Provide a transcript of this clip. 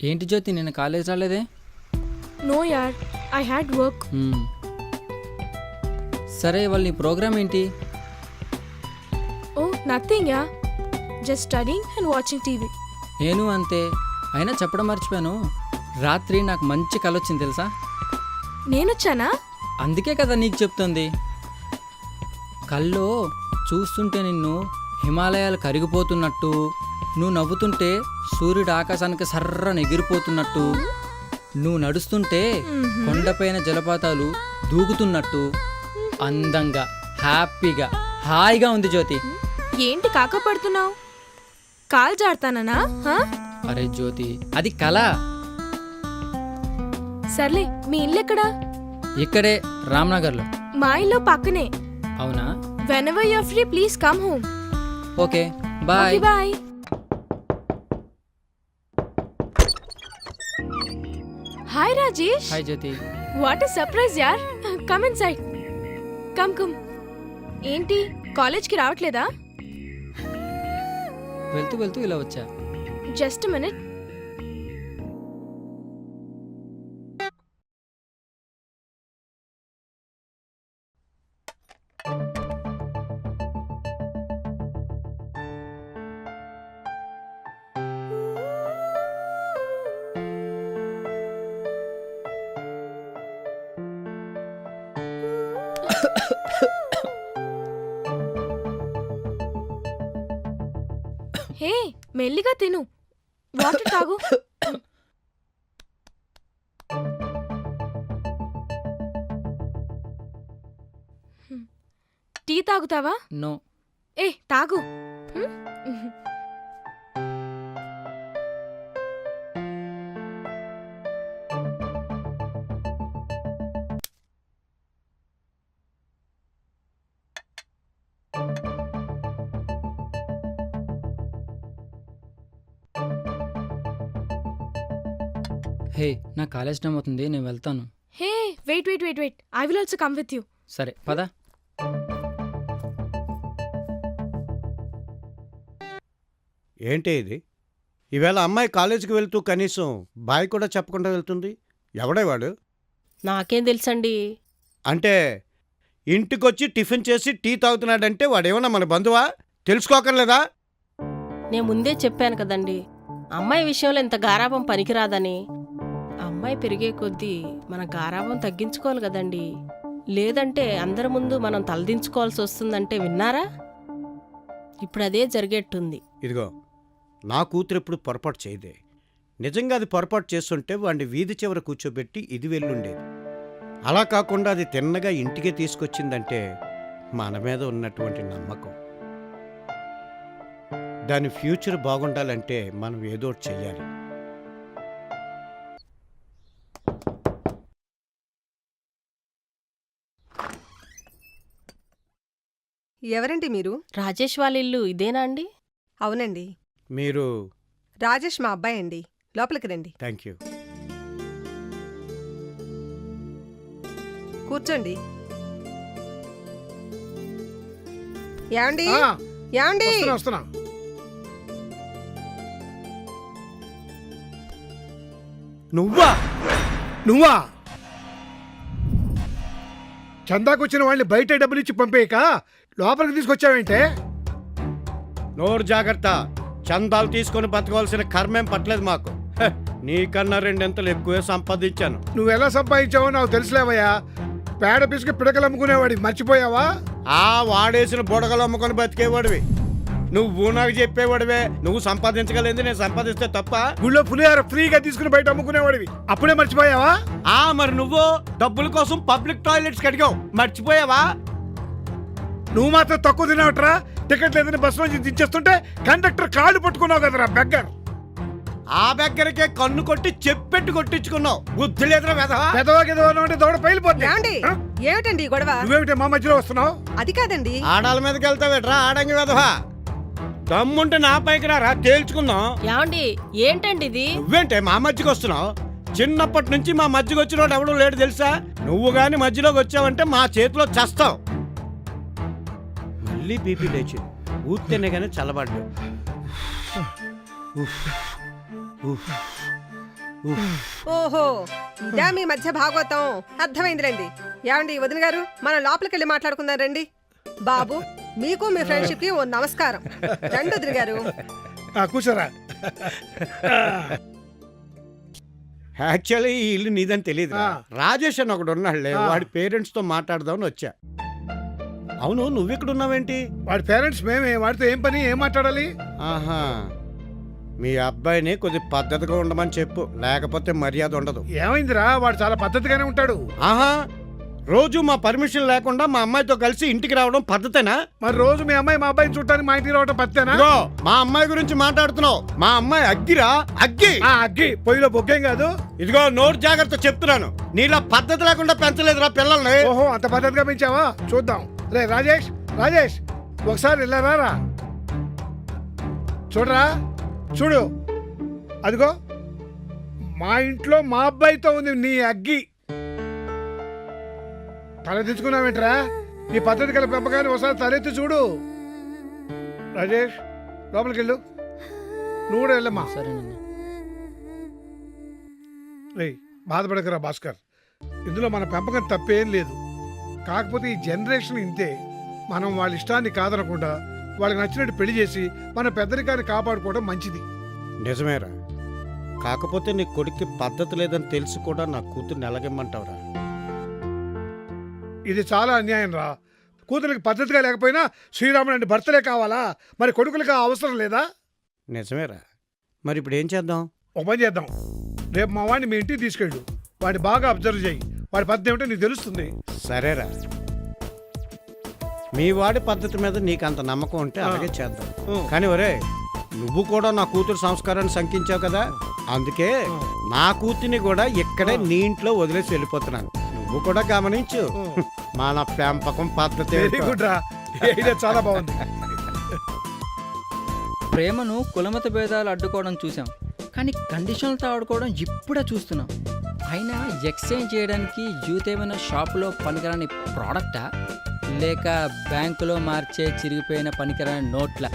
ఏంటి జ్యోతి నిన్న కాలేజ్ రాలేదే yaar. I had work. మ్మ్. సరే వాళ్ళ నీ ప్రోగ్రామ్ ఏంటి Oh, nothing, yeah. Just studying and watching TV. నేను అంతే అయినా చెప్పడం మర్చిపోయాను రాత్రి నాకు మంచి కళ వచ్చింది తెలుసా నేనొచ్చానా అందుకే కదా నీకు చెప్తుంది కల్లో చూస్తుంటే నిన్ను హిమాలయాలు కరిగిపోతున్నట్టు నువ్వు నవ్వుతుంటే సూర్యుడు ఆకాశానికి సర్రని ఎగిరిపోతున్నట్టు నువ్వు నడుస్తుంటే కొండపైన జలపాతాలు దూకుతున్నట్టు అందంగా హ్యాపీగా హాయిగా ఉంది జ్యోతి. ఏంటి కాక పడుతున్నావు? కాల్ జాడతానా అరే జ్యోతి అది కళ. సర్లే మీ ఇల్లు ఎక్కడా? ఇక్కడే రామ్నగర్లో. మా ఇల్లు పక్కనే. అవునా? When ever your free please come home okay bye. Bye hi Rajesh hi Jyoti what a surprise యార్ come in side come come ఏంటి కాలేజ్కి రావట్లేదా? వెళ్తూ వెళ్తూ ఇలా వచ్చా? జస్ట్ మినిట్ హే మెల్లిగా తిను. వాటర్ తాగు. టీ తాగుతావా? నో. ఏ తాగు. హే నా కాలేజ్ టైం అవుతుంది నేను వెళ్తాను. Hey wait wait wait wait. I will also come with you సరే పద. ఏంటి ఇది? ఈవేళ అమ్మాయి కాలేజీకి వెళ్తూ కనీసం బాయ్ కూడా చెప్పకుండా వెళ్తుంది? ఎవడే వాడు? నాకేం తెలుసండి. అంటే ఇంటికొచ్చి టిఫిన్ చేసి టీ తాగుతున్నాడంటే వాడేమన్నా మన బంధువా? తెలుసుకోకర్లేదా? నేను ముందే చెప్పాను కదండి. అమ్మాయి విషయంలో ఇంత గారాబం పనికిరాదని. అమ్మాయి పెరిగే కొద్దీ మన గారాభం తగ్గించుకోవాలి కదండి. లేదంటే అందరి ముందు మనం తలదించుకోవాల్సి వస్తుందంటే విన్నారా? ఇప్పుడు అదే జరిగేట్టుంది. ఇదిగో నా కూతురు ఎప్పుడు పొరపాటు చేయదే. నిజంగా అది పొరపాటు చేస్తుంటే వాడిని వీధి చివర కూర్చోబెట్టి ఇది వెళ్ళుండేది. అలా కాకుండా అది తిన్నగా ఇంటికే తీసుకొచ్చిందంటే మన మీద ఉన్నటువంటి నమ్మకం. దాని ఫ్యూచర్ బాగుండాలంటే మనం ఏదో చేయాలి ఎవరండి మీరు? రాజేష్ వాళ్ళ ఇల్లు ఇదేనా అండి? అవునండి. మీరు రాజేష్ మా అబ్బాయి అండి. లోపలికి రండి. Thank you. కూర్చోండి. ఏమండి? ఆ, ఏమండి? వస్తున్నా నువ్వా? నువ్వా? చందాకొచ్చిన వాళ్ళని బయట డబ్బులు ఇచ్చి పంపేయక? లోపలికి తీసుకొచ్చావేంటే? నోరు జాగ్రత్త. చందాలు తీసుకొని బతకవలసిన కర్మేం పట్టలేదు మాకు. హె, నీకన్నా రెండింతలు ఎక్కువే సంపాదించాను. నువ్వు ఎలా సంపాదించావో నాకు తెలుసులేవయ్యా. పేడ పిసుకు పిడకలు అమ్ముకునేవాడి మర్చిపోయావా? ఆ వాడేసిన బుడగలు అమ్ముకొని బతికేవాడివి. నువ్వు నాకు చెప్పేవాడివే. నువ్వు సంపాదించగలేదు నేను సంపాదిస్తే తప్ప గుళ్ళో పులిహార ఫ్రీగా తీసుకుని బయట అమ్ముకునేవాడివి. అప్పుడే మర్చిపోయావా? ఆ మరి నువ్వు డబ్బుల కోసం పబ్లిక్ టాయిలెట్స్ కడిగావు. మర్చిపోయావా? నువ్వు మాత్రం తక్కువ తినవట్రా. టికెట్ లేదని బస్సు నుంచి దించేస్తుంటే కండక్టర్ కాళ్ళు పట్టుకున్నావు కదరా బెగ్గర్. ఆ దగ్గరకే కన్ను కొట్టి చెప్పెట్టు కొట్టించుకున్నావు. బుద్ధి లేదురా వెధవా? పెదవా గిదవా అంటే దౌడ పైలిపోతుంది ఏమండి? ఆ? ఏమిటండి ఈ గొడవ? నువ్వేమిటే మా మధ్యలో వస్తున్నావు? అది కాదండి. ఆడాల మీదకి వెళ్తావేట్రా ఆడంగి వెధవా? దమ్ముంటే నా పైకి రారా? తేల్చుకుందాం. ఏమండి ఏంటండి ఇది? నువ్వేంటే మా మధ్యకి వస్తున్నావు? చిన్నప్పటి నుంచి మా మధ్యకి వచ్చిన వాడు ఎవడో లేడు తెలుసా? నువ్వు గాని మధ్యలోకి వచ్చావంటే మా చేతిలో చస్తావు. మళ్ళీ బీపీ లేచి ఊతేనే కానీ చల్లబడ్డు ఉఫ్. ఉఫ్. ఓహో ఇదా మీ మధ్య భాగవతం. అర్థమైందిలేండి. ఏమండి వదిన గారు మనం లోపలికి వెళ్ళి మాట్లాడుకుందాం రండి. బాబు మీకు మీ ఫ్రెండ్షిప్కి ఓ నమస్కారం. రండి వదిన గారు ఆ, కూర్చోరా. యాక్చువల్లీ ఈ ఇల్లు నీదని తెలియదు ఆ. రాజేష్ అని ఒకడు ఉన్నాడులే ఆ. వాడి పేరెంట్స్తో మాట్లాడదామని వచ్చా. అవును నువ్వు ఇక్కడ ఉన్నావేంటి? వాడి పేరెంట్స్ మేమే వాడితో ఏం పని ఏం మాట్లాడాలి? ఆహా. మీ అబ్బాయిని కొద్ది పద్ధతిగా ఉండమని చెప్పు లేకపోతే మర్యాద ఉండదు. ఏమైందిరా వాడు చాలా పద్ధతిగానే ఉంటాడు. ఆహా. రోజు మా పర్మిషన్ లేకుండా మా అమ్మాయితో కలిసి ఇంటికి రావడం పద్ధతేనా? మరి రోజు మీ అమ్మాయి మా అబ్బాయిని చూడటానికి మా ఇంటికి రావడం ఇదిగో, మా అమ్మాయి గురించి మాట్లాడుతున్నావు. మా అమ్మాయి అగ్గిరా? అగ్గి! ఆ అగ్గి. పొయ్యిలో బొగ్గేం కాదు? ఇదిగో నోరు జాగ్రత్త చెప్తున్నాను. నీలా పద్ధతి లేకుండా పెంచలేదురా పిల్లల్ని. ఓహో అంత పద్ధతిగా పెంచావా? చూద్దాం. రే రాజేష్ రాజేష్ ఒకసారి వెళ్ళారా రా చూడరా చూడు. అదిగో మా ఇంట్లో మా అబ్బాయితో ఉంది నీ అగ్గి. తల తెచ్చుకున్నావేంట్రా? ఈ పద్ధతి గల పెంపకాన్ని ఒకసారి తలెత్తి చూడు. రాజేష్ లోపలికి వెళ్ళు నువ్వు కూడా వెళ్ళమ్మా. సరేనన్నా రేయ్ బాధపడకరా భాస్కర్. ఇందులో మన పెంపకం తప్పేం లేదు. కాకపోతే ఈ జనరేషన్ ఇంతే. మనం వాళ్ళ ఇష్టాన్ని కాదనకుండా వాళ్ళకి నచ్చినట్టు పెళ్ళి చేసి మన పెద్దరికాన్ని కాపాడుకోవడం మంచిది. నిజమేరా. కాకపోతే నీ కొడుక్కి పద్ధతి లేదని తెలిసి కూడా నా కూతుర్ని ఎలాగమ్మంటావురా? ఇది చాలా అన్యాయం రా. కూతురికి పద్ధతిగా లేకపోయినా శ్రీరాముడు అంటే భర్తలే కావాలా? మరి కొడుకులకి అవసరం లేదా? నిజమేరా. మరి ఇప్పుడు ఏం చేద్దాం? ఒక పని చేద్దాం. రేపు మా వాడిని మీ ఇంటికి తీసుకెళ్ళు. వాడిని బాగా అబ్జర్వ్ చేయి. వాడి పద్ధతి ఏమిటో నీకు తెలుస్తుంది. సరేరా. మీ వాడి పద్ధతి మీద నీకు అంత నమ్మకం ఉంటే అలాగే చేద్దాం. కానీ ఒరే నువ్వు కూడా నా కూతురు సంస్కారాన్ని శంకించావు కదా? అందుకే నా కూతుర్ని కూడా ఇక్కడే నీ ఇంట్లో వదిలేసి వెళ్ళిపోతున్నాను. నువ్వు కూడా గమనించు. మన పెంపకం పద్ధతి వెరీ ఏంటో. గుడ్ రా. ఐడియా చాలా బాగుంది. ప్రేమను కులమత భేదాలు అడ్డుకోవడం చూసాం కానీ కండిషన్లతో ఆడుకోవడం ఇప్పుడే చూస్తున్నాం. అయినా ఎక్స్చేంజ్ చేయడానికి యూత్ ఏమైనా షాపులో పనికిరాని ప్రోడక్టా? లేక బ్యాంకులో మార్చే చిరిగిపోయిన పనికిరాని నోట్ల?